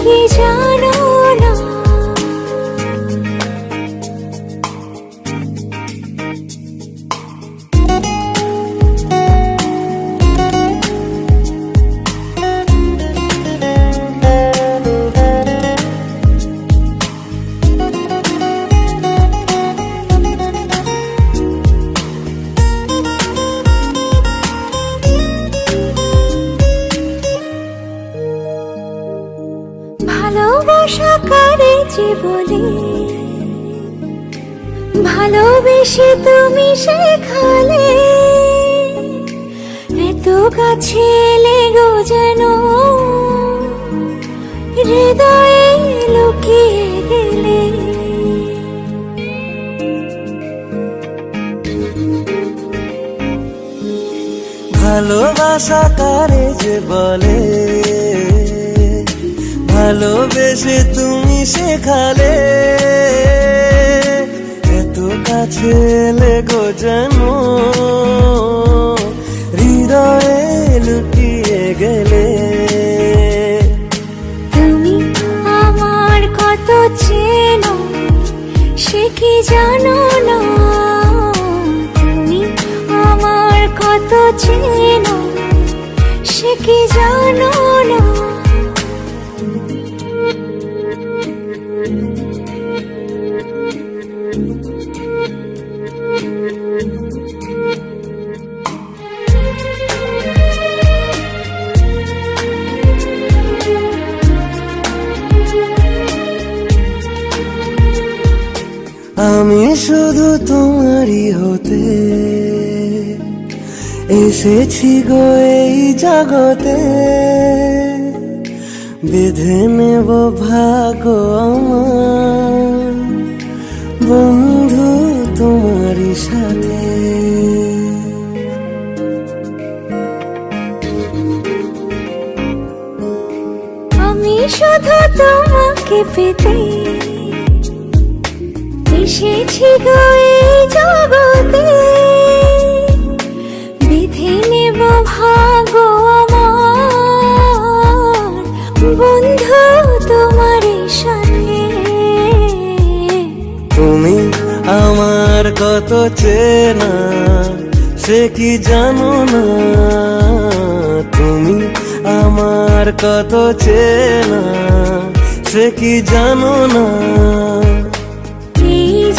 কি জানো ভালোবাসা করে যে বলে ভালোবেসে তুমি শেখালে, এত কাছে লেগো যেন হৃদয়ে লুকিয়ে গেলে। ভালোবাসা কারে যে বলে? ভালোবেসে তুমি শেখালে, এত কাছে লেগো যেন হৃদয়ে লুকিয়ে গেলে। তুমি আমার কত চেনো, সে কি জানো না? তুমি আমার কত চেনো, সে কি জানো আমি শুধু তোমারই হতে এসেছি গো এই জগতে। বেঁধে নেব আমার। বন্ধু তোমারই সাথে। আমি শুধু তোমাকে পেতে এসেছি গো এই জগতে। বিধে নেব ভাগ্য আমার। বন্ধু তোমার সাথে তুমি আমার কত চেনা, সে কি জানো না? তুমি আমার কত চেনা, সে কি জানো না?